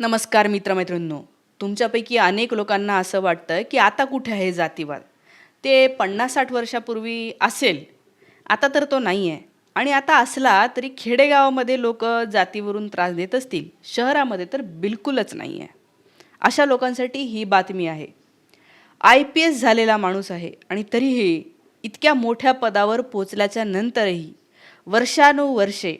नमस्कार मित्रमैत्रिणींनो. तुमच्यापैकी अनेक लोकांना असं वाटतं की आता कुठे आहे जातीवाद? ते पन्नास साठ वर्षापूर्वी असेल. आता तर तो नाही आहे आणि आता असला तरी खेडेगावामध्ये लोक जातीवरून त्रास देत असतील. शहरामध्ये तर बिलकुलच नाही आहे अशा लोकांसाठी ही बातमी आहे. आय पी एस झालेला माणूस आहे आणि तरीही इतक्या मोठ्या पदावर पोचल्याच्या नंतरही वर्षानुवर्षे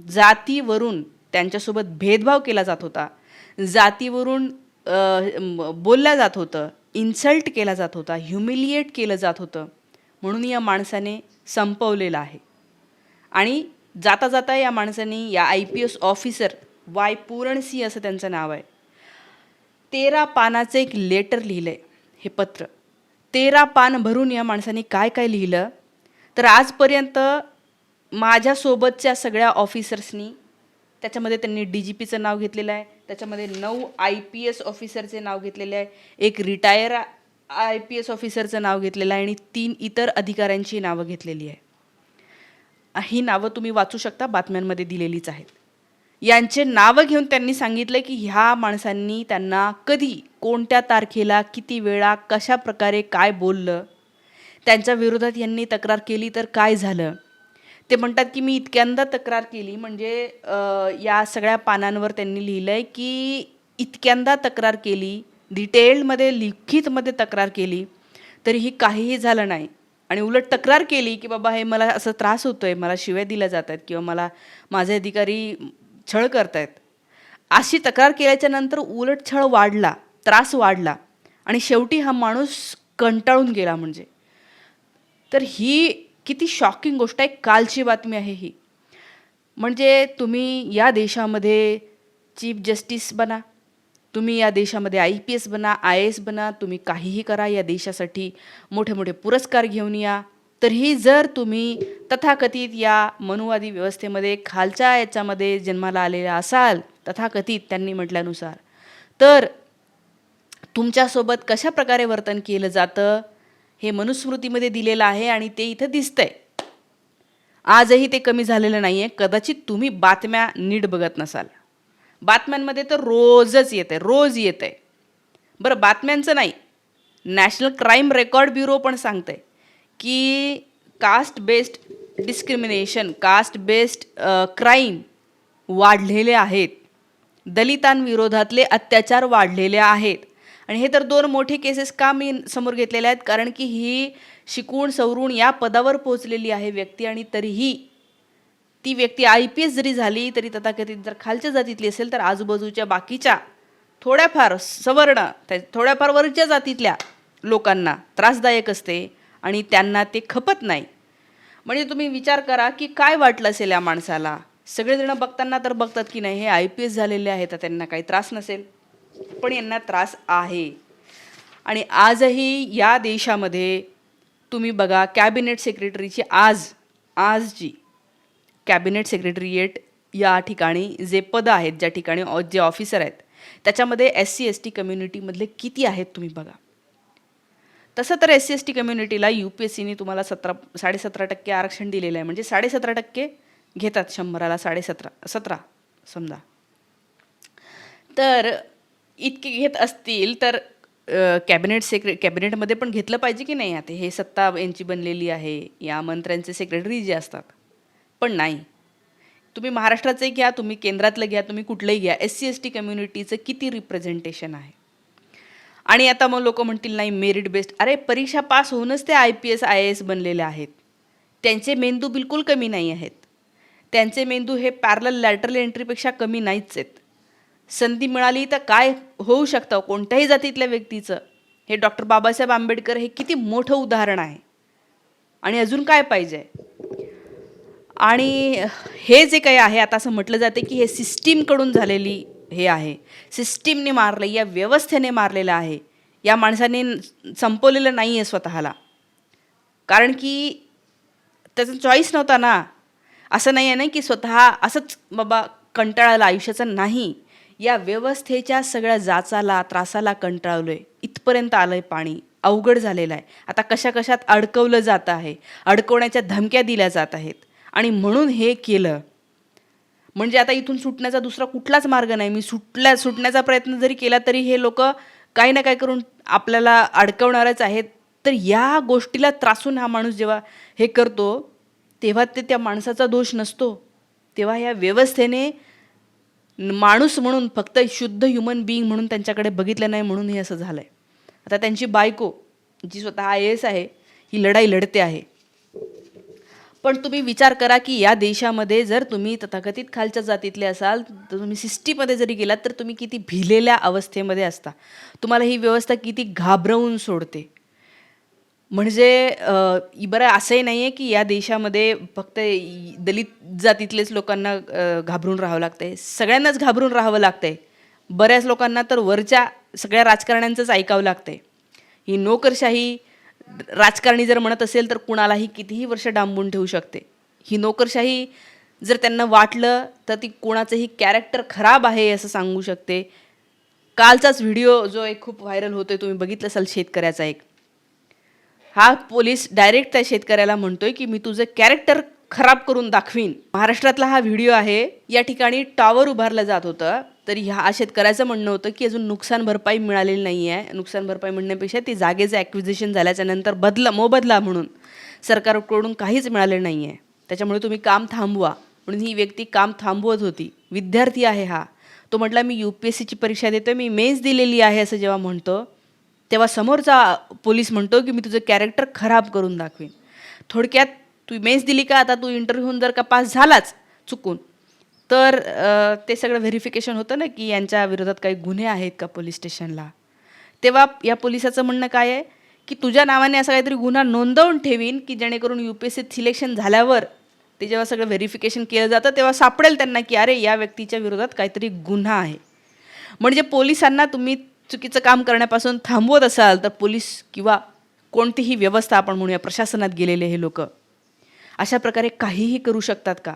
जातीवरून त्यांच्यासोबत भेदभाव केला जात होता. जातीवरून बोललं बोलल्या जात होतं इन्सल्ट केला जात होता ह्युमिलिएट केलं जात होतं म्हणून या माणसाने संपवलेलं आहे. आणि जाता जाता या माणसाने या I P S officer Y Puran Singh असं त्यांचं नाव आहे. तेरा पानाचं एक लेटर लिहिलं आहे हे पत्र. तेरा पान भरून या माणसाने काय काय लिहिलं? तर आजपर्यंत माझ्यासोबतच्या सगळ्या ऑफिसर्सनी त्याच्यामध्ये त्यांनी डी जी पीचं नाव घेतलेलं आहे. त्याच्यामध्ये नऊ आय पी एस ऑफिसरचे नाव घेतलेले आहे. एक रिटायर आय पी एस ऑफिसरचं नाव घेतलेलं आहे आणि तीन इतर अधिकाऱ्यांची नावं घेतलेली आहे. ही नावं तुम्ही वाचू शकता बातम्यांमध्ये दिलेलीच आहेत. यांचे नावं घेऊन त्यांनी सांगितलं की ह्या माणसांनी त्यांना कधी कोणत्या तारखेला किती वेळा कशा प्रकारे काय बोललं त्यांच्या विरोधात यांनी तक्रार केली तर काय झालं? ते म्हणतात की मी इतक्यांदा तक्रार केली म्हणजे या सगळ्या पानांवर त्यांनी लिहिलं आहे की इतक्यांदा तक्रार केली डिटेल्डमध्ये लिखितमध्ये तक्रार केली तरीही काहीही झालं नाही. आणि उलट तक्रार केली की बाबा हे मला असं त्रास होतो आहे मला शिव्या दिल्या जात आहेत किंवा मला माझे अधिकारी छळ करतायत. अशी तक्रार केल्याच्यानंतर उलट छळ वाढला त्रास वाढला आणि शेवटी हा माणूस कंटाळून गेला म्हणजे. तर ही किती शॉकिंग गोष्ट आहे. कालची बातमी आहे ही. म्हणजे तुम्ही या देशामध्ये चीफ जस्टिस बना. तुम्ही या देशामध्ये आय पी एस बना आय एस बना. तुम्ही काहीही करा या देशासाठी. मोठे मोठे पुरस्कार घेऊन या. तरीही जर तुम्ही तथाकथित या मनुवादी व्यवस्थेमध्ये खालच्या याच्यामध्ये जन्माला आलेला असाल तथाकथित त्यांनी म्हटल्यानुसार तर तुमच्यासोबत कशा प्रकारे वर्तन केलं जातं? हे मनुस्मृतीमध्ये दिलेलं आहे आणि ते इथं दिसतंय. आजही ते कमी झालेलं नाही आहे कदाचित तुम्ही बातम्या नीट बघत नसाल. बातम्यांमध्ये तर रोजच येत आहे रोज येत आहे बरं बातम्यांचं नाही. नॅशनल क्राईम रेकॉर्ड ब्युरो पण सांगतंय की caste based discrimination caste based crime वाढलेले आहेत. दलितांविरोधातले अत्याचार वाढलेले आहेत. आणि हे तर दोन मोठे केसेस का मी समोर घेतलेले आहेत? कारण की ही शिकून सवरून या पदावर पोहोचलेली आहे व्यक्ती आणि तरीही ती व्यक्ती आय पी एस जरी झाली तरी तथाकथित जर खालच्या जातीतली असेल तर आजूबाजूच्या बाकीच्या थोड्याफार सवर्ण त्या थोड्याफार वरच्या जातीतल्या लोकांना त्रासदायक असते आणि त्यांना ते खपत नाही. म्हणजे तुम्ही विचार करा की काय वाटलं असेल या माणसाला? सगळेजण बघताना तर बघतात की नाही हे आय पी एस झालेले आहेत तर त्यांना काही त्रास नसेल. पण यांना त्रास आहे. आणि आजही या देशामध्ये तुम्ही बघा कॅबिनेट सेक्रेटरीची आज आज जी कॅबिनेट सेक्रेटरिएट या ठिकाणी जे पदं आहेत ज्या ठिकाणी जे ऑफिसर आहेत त्याच्यामध्ये एस सी एस टी कम्युनिटीमधले किती आहेत तुम्ही बघा. तसं तर एस सी एस टी कम्युनिटीला यू पी एस सीने तुम्हाला सतरा साडेसतरा टक्के आरक्षण दिलेलं आहे. म्हणजे साडेसतरा टक्के घेतात शंभराला साडेसतरा सतरा समजा. तर इतके घेत असतील तर कॅबिनेट सेक्रे कॅबिनेटमध्ये पण घेतलं पाहिजे की नाही? आता हे सत्ता यांची बनलेली आहे या मंत्र्यांचे सेक्रेटरी जे असतात. पण नाही. तुम्ही महाराष्ट्राचे घ्या तुम्ही केंद्रातलं घ्या तुम्ही कुठलंही घ्या. एस सी एस टी कम्युनिटीचं किती रिप्रेझेंटेशन आहे? आणि आता मग लोक म्हणतील नाही मेरिट बेस्ड अरे परीक्षा पास होऊनच ते I P S I A S बनलेले आहेत. त्यांचे मेंदू बिलकुल कमी नाही आहेत. त्यांचे मेंदू हे पॅरल लॅटरल एंट्रीपेक्षा कमी नाहीच आहेत. संधी मिळाली तर काय होऊ शकतं कोणत्याही जातीतल्या व्यक्तीचं? हे डॉक्टर बाबासाहेब आंबेडकर हे किती मोठं उदाहरण आहे. आणि अजून काय पाहिजे? आणि हे जे काही आहे आता असं म्हटलं जाते की हे सिस्टीमकडून झालेली हे आहे. सिस्टीमने मारलं या व्यवस्थेने मारलेलं आहे. या माणसाने संपवलेलं नाही आहे स्वतःला. कारण की त्याचा चॉईस नव्हता ना. असं नाही आहे ना की स्वतः असंच बाबा कंटाळाला आयुष्याचं नाही. या व्यवस्थेच्या सगळ्या जाचाला त्रासाला कंटाळलो आहे इथपर्यंत आलं आहे पाणी. अवघड झालेलं आहे. आता कशा कशात अडकवलं जात आहे. अडकवण्याच्या धमक्या दिल्या जात आहेत. आणि म्हणून हे केलं. म्हणजे आता इथून सुटण्याचा दुसरा कुठलाच मार्ग नाही. मी सुटल्या सुटण्याचा प्रयत्न जरी केला तरी हे लोक काही ना काही करून आपल्याला अडकवणारच आहेत. तर या गोष्टीला त्रासून हा माणूस जेव्हा हे करतो तेव्हा ते त्या माणसाचा दोष नसतो. तेव्हा या व्यवस्थेने माणूस म्हणून फक्त शुद्ध ह्युमन बिईंग म्हणून त्यांच्याकडे बघितलं नाही म्हणून हे असं झालं आहे आता त्यांची बायको जी स्वतः आय एस आहे ही लढाई लढते आहे. पण तुम्ही विचार करा की या देशामध्ये जर तुम्ही तथाकथित खालच्या जातीतले असाल तर तुम्ही सिस्टीमध्ये जरी गेलात तर तुम्ही किती भिलेल्या अवस्थेमध्ये असता. तुम्हाला ही व्यवस्था किती घाबरवून सोडते. म्हणजे बरं असंही नाही आहे की या देशामध्ये फक्त दलित जातीतलेच लोकांना घाबरून राहावं लागतंय. सगळ्यांनाच घाबरून राहावं लागतंय. बऱ्याच लोकांना तर वरच्या सगळ्या राजकारण्यांचंच ऐकावं लागतंय. ही नोकरशाही राजकारणी जर म्हणत असेल तर कुणालाही कितीही वर्ष डांबून ठेवू शकते. ही नोकरशाही जर त्यांना वाटलं तर ती कोणाचंही कॅरेक्टर खराब आहे असं सांगू शकते. कालचाच व्हिडिओ जो एक खूप व्हायरल होतोय तुम्ही बघितलं असाल शेतकऱ्याचा एक. हा पोलीस डायरेक्ट त्या शेतकऱ्याला म्हणतोय की मी तुझं कॅरेक्टर खराब करून दाखवीन. महाराष्ट्रातला हा व्हिडिओ आहे. या ठिकाणी टॉवर उभारलं जात होतं. तर ह्या शेतकऱ्याचं म्हणणं होतं की अजून नुकसान भरपाई मिळालेली नाही आहे नुकसान भरपाई म्हणण्यापेक्षा ती जागेचं ॲक्विजिशन झाल्याच्यानंतर बदला मोबदला म्हणून सरकारकडून काहीच मिळालेलं नाही आहे त्याच्यामुळे तुम्ही काम थांबवा. म्हणून ही व्यक्ती काम थांबवत होती. विद्यार्थी आहे हा. तो म्हटला मी यू पी एस सीची परीक्षा देतोय. मी मेन्स दिलेली आहे असं जेव्हा म्हणतो तेव्हा समोरचा पोलीस म्हणतो की मी तुझं कॅरेक्टर खराब करून दाखवीन. थोडक्यात तू मेन्स दिली का? आता तू इंटरव्ह्यून जर का पास झालाच चुकून तर ते सगळं व्हेरिफिकेशन होतं ना की यांच्या विरोधात काही गुन्हे आहेत का पोलीस स्टेशनला तेव्हा या पोलिसाचं म्हणणं काय आहे? की तुझ्या नावाने असा काहीतरी गुन्हा नोंदवून ठेवीन की जेणेकरून यू पी एस सीत सिलेक्शन झाल्यावर ते जेव्हा सगळं व्हेरिफिकेशन केलं जातं तेव्हा सापडेल त्यांना की अरे या व्यक्तीच्या विरोधात काहीतरी गुन्हा आहे. म्हणजे पोलिसांना तुम्ही चुकीचं काम करण्यापासून थांबवत असाल तर पोलीस किंवा कोणतीही व्यवस्था आपण म्हणूया प्रशासनात गेलेले हे लोक अशा प्रकारे काहीही करू शकतात का?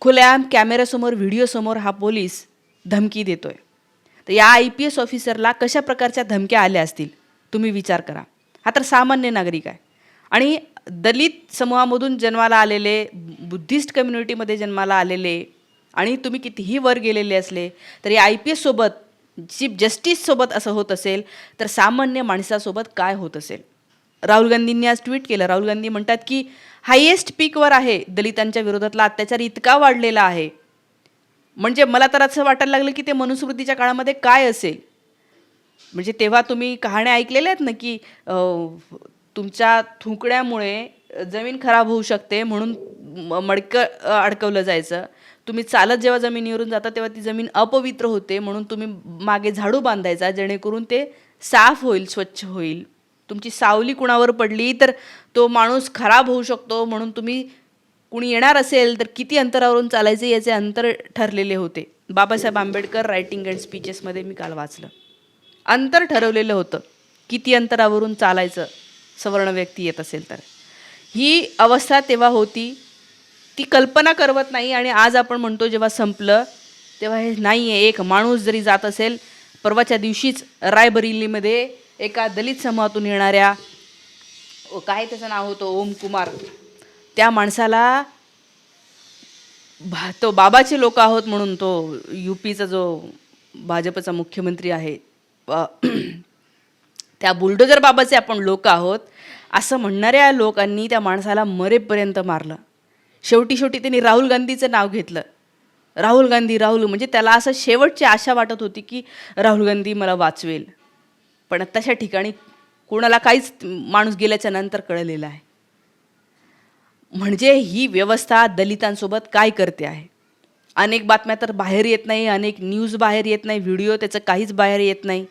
खुल्याआम कॅमेऱ्यासमोर व्हिडिओसमोर हा पोलीस धमकी देतोय. तर या आय पी एस ऑफिसरला कशा प्रकारच्या धमक्या आल्या असतील तुम्ही विचार करा. हा तर सामान्य नागरिक आहे. आणि दलित समूहामधून जन्माला आलेले बुद्धिस्ट कम्युनिटीमध्ये जन्माला आलेले आणि तुम्ही कितीही वर गेलेले असले तरी आय पी एससोबत चीफ जस्टिससोबत असं होत असेल तर सामान्य माणसासोबत काय होत असेल? राहुल गांधींनी आज ट्विट केलं. राहुल गांधी म्हणतात की हायेस्ट पीकवर आहे. दलितांच्या विरोधातला अत्याचार इतका वाढलेला आहे. म्हणजे मला तर असं वाटायला लागलं की ते मनुस्मृतीच्या काळामध्ये काय असेल? म्हणजे तेव्हा तुम्ही कहाण्या ऐकलेल्या आहेत ना की तुमच्या थुंकण्यामुळे जमीन खराब होऊ शकते म्हणून म- मडकं अडकवलं जायचं. तुम्ही चालत जेव्हा जमिनीवरून जाता तेव्हा ती जमीन अपवित्र होते म्हणून तुम्ही मागे झाडू बांधायचा जेणेकरून ते साफ होईल स्वच्छ होईल. तुमची सावली कुणावर पडली तर तो माणूस खराब होऊ शकतो म्हणून तुम्ही कुणी येणार असेल तर किती अंतरावरून चालायचे याचे अंतर ठरलेले होते. बाबासाहेब आंबेडकर रायटिंग अँड स्पीचेसमध्ये मी काल वाचलं. अंतर ठरवलेलं होतं किती अंतरावरून चालायचं सवर्ण व्यक्ती येत असेल तर. ही अवस्था तेव्हा होती ती कल्पना करवत नाही आणि आज आपण म्हणतो जेव्हा संपलं तेव्हा हे नाही आहे एक माणूस जरी जात असेल परवाच्या दिवशीच रायबरेलीमध्ये एका दलित समूहातून येणाऱ्या काय त्याचं नाव होतं? ओम कुमार. त्या माणसाला भा तो बाबाचे लोक आहोत म्हणून तो यू पीचा जो भाजपचा मुख्यमंत्री आहे त्या बुलडोजर बाबाचे आपण लोक आहोत. असं म्हणणाऱ्या लोकांनी त्या माणसाला मरेपर्यंत मारलं. शेवटी शेवटी त्यांनी राहुल गांधीचं नाव घेतलं. राहुल गांधी राहुल म्हणजे त्याला असं शेवटची आशा वाटत होती की राहुल गांधी मला वाचवेल. पण तशा ठिकाणी कोणाला काहीच माणूस गेल्याच्यानंतर कळलेलं आहे. म्हणजे ही व्यवस्था दलितांसोबत काय करते आहे? अनेक बातम्या तर बाहेर येत नाही अनेक न्यूज बाहेर येत नाही व्हिडिओ त्याचं काहीच बाहेर येत नाही.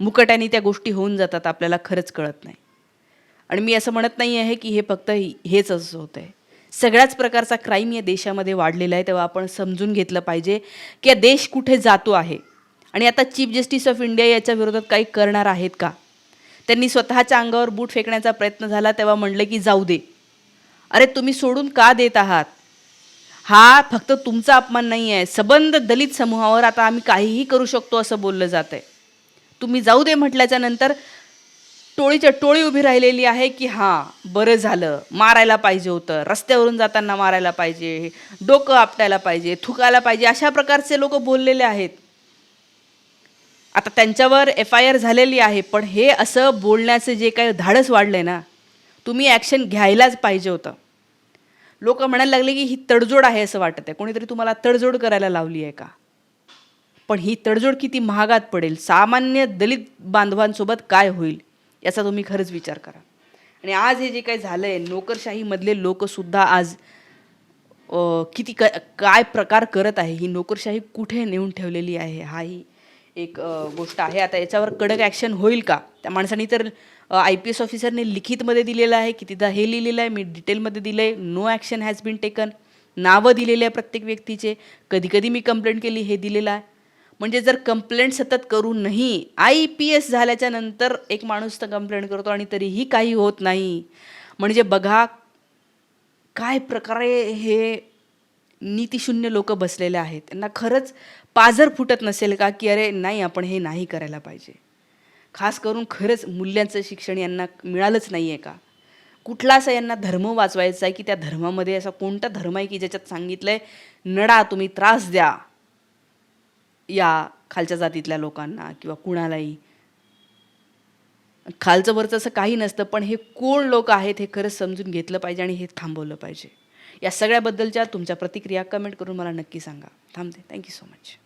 मुकट्याने त्या गोष्टी होऊन जातात आपल्याला खरंच कळत नाही. आणि मी असं म्हणत नाही आहे की हे फक्त हेच असं होतं आहे सगळ्याच प्रकारचा क्राईम या देशामध्ये वाढलेला आहे तेव्हा आपण समजून घेतलं पाहिजे की हा देश कुठे जातो आहे. आणि आता चीफ जस्टिस ऑफ इंडिया याच्या विरोधात काही करणार आहेत का? त्यांनी स्वतःच्या अंगावर बूट फेकण्याचा प्रयत्न झाला तेव्हा म्हणलं की जाऊ दे. अरे तुम्ही सोडून का देत आहात? हा फक्त तुमचा अपमान नाही आहे. सबंध दलित समूहावर आता आम्ही काहीही करू शकतो असं बोललं जात आहे तुम्ही जाऊ दे म्हटल्याच्या नंतर टोळीच्या टोळी उभी राहिलेली आहे की हां बरं झालं. मारायला पाहिजे होतं. रस्त्यावरून जाताना मारायला पाहिजे डोकं आपटायला पाहिजे थुकायला पाहिजे अशा प्रकारचे लोक बोललेले आहेत. आता त्यांच्यावर एफ आय आर झालेली आहे पण हे असं बोलण्याचं जे काही धाडस वाढलं आहे ना तुम्ही ॲक्शन घ्यायलाच पाहिजे होतं. लोक म्हणायला लागले की ही तडजोड आहे असं वाटत आहे कोणीतरी तुम्हाला तडजोड करायला लावली आहे का? पण ही तडजोड किती महागात पडेल? सामान्य दलित बांधवांसोबत काय होईल? याचा तुम्ही खरंच विचार करा. आणि आज हे जे काही झालं आहे नोकरशाहीमधले लोकसुद्धा आज किती क काय प्रकार करत आहे ही नोकरशाही कुठे नेऊन ठेवलेली आहे हाही एक गोष्ट आहे. आता याच्यावर कडक ॲक्शन होईल का? त्या माणसाने तर आय पी एस ऑफिसरने लिखितमध्ये दिलेलं आहे की तिथं हे लिहिलेलं आहे मी डिटेलमध्ये दिलं आहे no action has been taken नावं दिलेली आहे प्रत्येक व्यक्तीचे. कधी कधी मी कंप्लेंट केली हे दिलेलं आहे. म्हणजे जर कंप्लेंट सतत करूनही आय पी एस झाल्याच्यानंतर एक माणूस तर कंप्लेंट करतो आणि तरीही काही होत नाही. म्हणजे बघा काय प्रकारे हे नीतिशून्य लोक बसलेले आहेत. त्यांना खरंच पाझर फुटत नसेल का की अरे नाही आपण हे नाही करायला पाहिजे. खास करून खरंच मूल्यांचं शिक्षण यांना मिळालंच नाही आहे का? कुठला असा यांना धर्म वाचवायचा आहे की त्या धर्मामध्ये असा कोणता धर्म आहे की ज्याच्यात सांगितलं आहे नडा तुम्ही त्रास द्या. या खालच्या जातीतल्या लोकांना किंवा कुणालाही. खालचं वरचं असं काही नसतं पण हे कोण लोक आहेत हे खरंच समजून घेतलं पाहिजे आणि हे थांबवलं पाहिजे. या सगळ्याबद्दलच्या तुमच्या प्रतिक्रिया कमेंट करून मला नक्की सांगा. थांबते. Thank you so much